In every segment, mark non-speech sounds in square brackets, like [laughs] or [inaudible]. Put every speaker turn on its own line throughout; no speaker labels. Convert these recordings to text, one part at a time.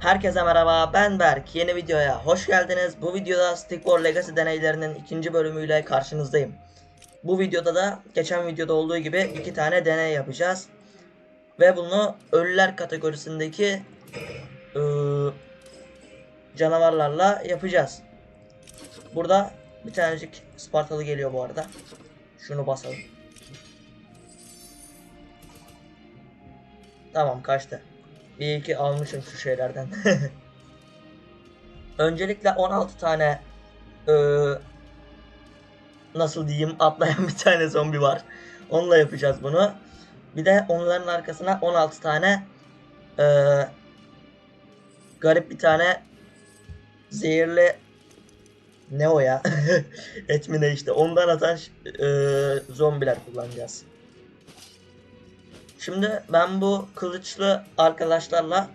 Herkese merhaba ben Berk yeni videoya hoş geldiniz. Bu videoda Stick War Legacy deneylerinin ikinci bölümüyle karşınızdayım. Bu videoda da geçen videoda olduğu gibi iki tane deney yapacağız. Ve bunu ölüler kategorisindeki ıı, canavarlarla yapacağız. Burada bir tanecik Spartalı geliyor bu arada. Şunu basalım. Tamam kaçtı. İyi ki almışım şu şeylerden. [laughs] Öncelikle 16 tane eee, nasıl diyeyim atlayan [laughs] bir tane zombi var. Onunla yapacağız bunu. Bir de onların arkasına 16 tane eee, garip bir tane zehirli ne o ya? [laughs] Et mi ne işte ondan atan eee, zombiler kullanacağız. Şimdi ben bu kılıçlı arkadaşlarla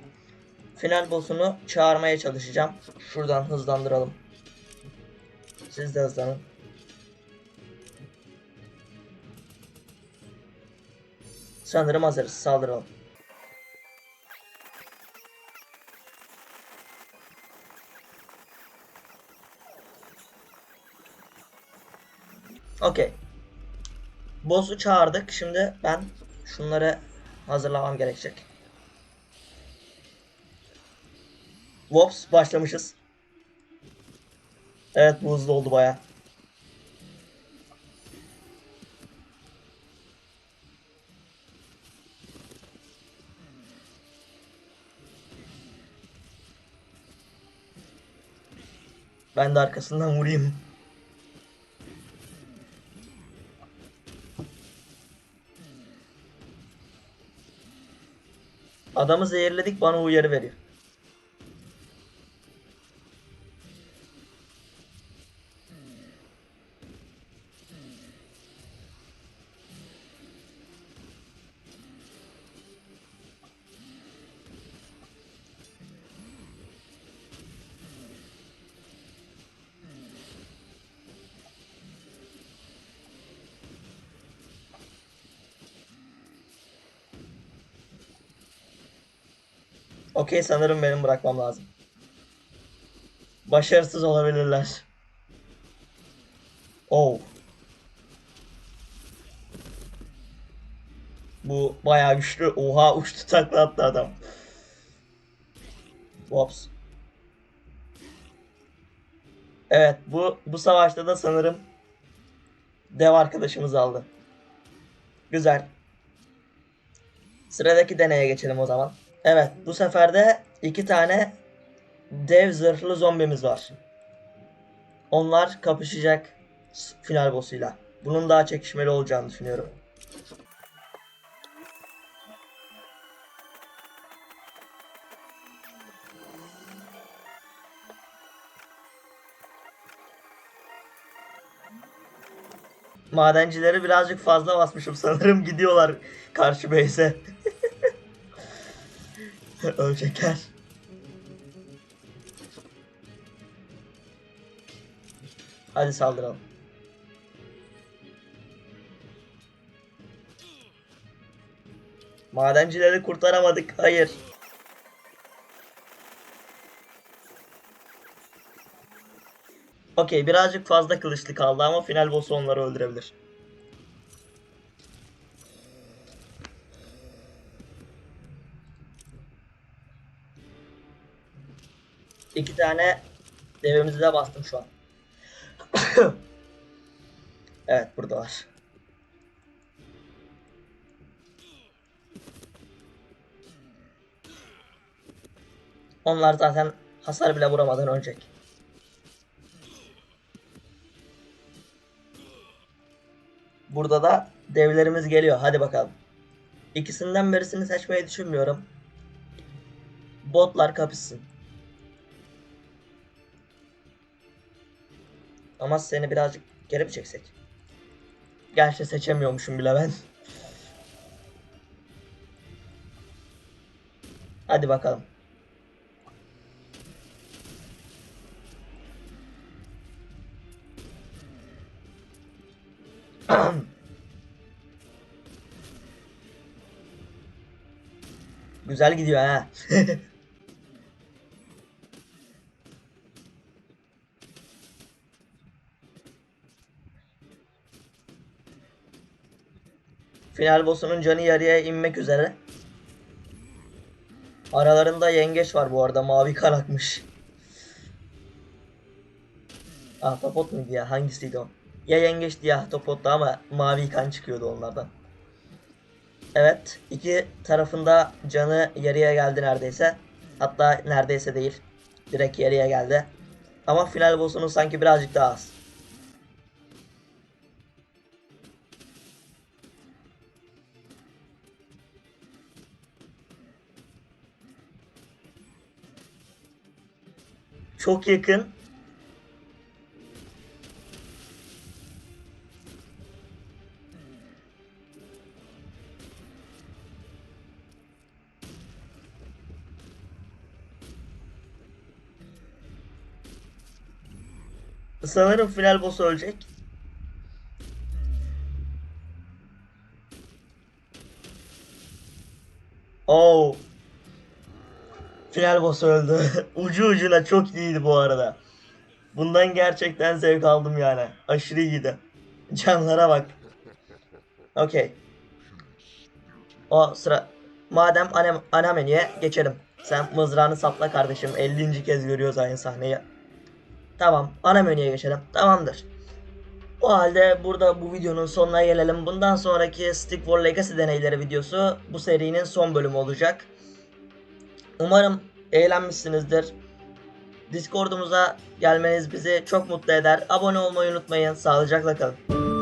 final boss'unu çağırmaya çalışacağım. Şuradan hızlandıralım. Siz de hızlanın. Sanırım hazırız. Saldıralım. Okey. Boss'u çağırdık. Şimdi ben şunları hazırlamam gerekecek. Wops başlamışız. Evet bu hızlı oldu baya. Ben de arkasından vurayım. Adamı zehirledik bana uyarı veriyor. Okey sanırım benim bırakmam lazım. Başarısız olabilirler. Oh. Bu bayağı güçlü. Oha uçtu takla attı adam. Wops. Evet bu bu savaşta da sanırım dev arkadaşımız aldı. Güzel. Sıradaki deneye geçelim o zaman. Evet bu sefer de iki tane dev zırhlı zombimiz var. Onlar kapışacak final boss'uyla. Bunun daha çekişmeli olacağını düşünüyorum. Madencileri birazcık fazla basmışım sanırım [laughs] gidiyorlar karşı base'e. [laughs] Ölecekler. Hadi saldıralım. Madencileri kurtaramadık. Hayır. Okey birazcık fazla kılıçlı kaldı ama final boss onları öldürebilir. İki tane devimizi de bastım şu an. [coughs] evet buradalar. Onlar zaten hasar bile vuramadan ölecek. Burada da devlerimiz geliyor. Hadi bakalım. İkisinden birisini seçmeyi düşünmüyorum. Botlar kapışsın. Ama seni birazcık geri mi çeksek? Gerçi seçemiyormuşum bile ben. Hadi bakalım. [clears throat] Güzel gidiyor ha. [laughs] Final boss'unun canı yarıya inmek üzere. Aralarında yengeç var bu arada. Mavi kan akmış. Ahtapot muydu ya? Hangisiydi o? Ya yengeçti ya ahtapottu ama mavi kan çıkıyordu onlardan. Evet. iki tarafında canı yarıya geldi neredeyse. Hatta neredeyse değil. Direkt yarıya geldi. Ama final boss'unun sanki birazcık daha az. Çok yakın. Sanırım final boss ölecek. Oh. Final boss öldü. [laughs] Ucu ucuna çok iyiydi bu arada. Bundan gerçekten zevk aldım yani. Aşırı iyiydi. Canlara bak. Okey. O sıra. Madem ana, ana menüye geçelim. Sen mızrağını sapla kardeşim. 50. kez görüyoruz aynı sahneyi. Tamam. Ana menüye geçelim. Tamamdır. O halde burada bu videonun sonuna gelelim. Bundan sonraki Stick War Legacy deneyleri videosu bu serinin son bölümü olacak. Umarım eğlenmişsinizdir. Discord'umuza gelmeniz bizi çok mutlu eder. Abone olmayı unutmayın. Sağlıcakla kalın.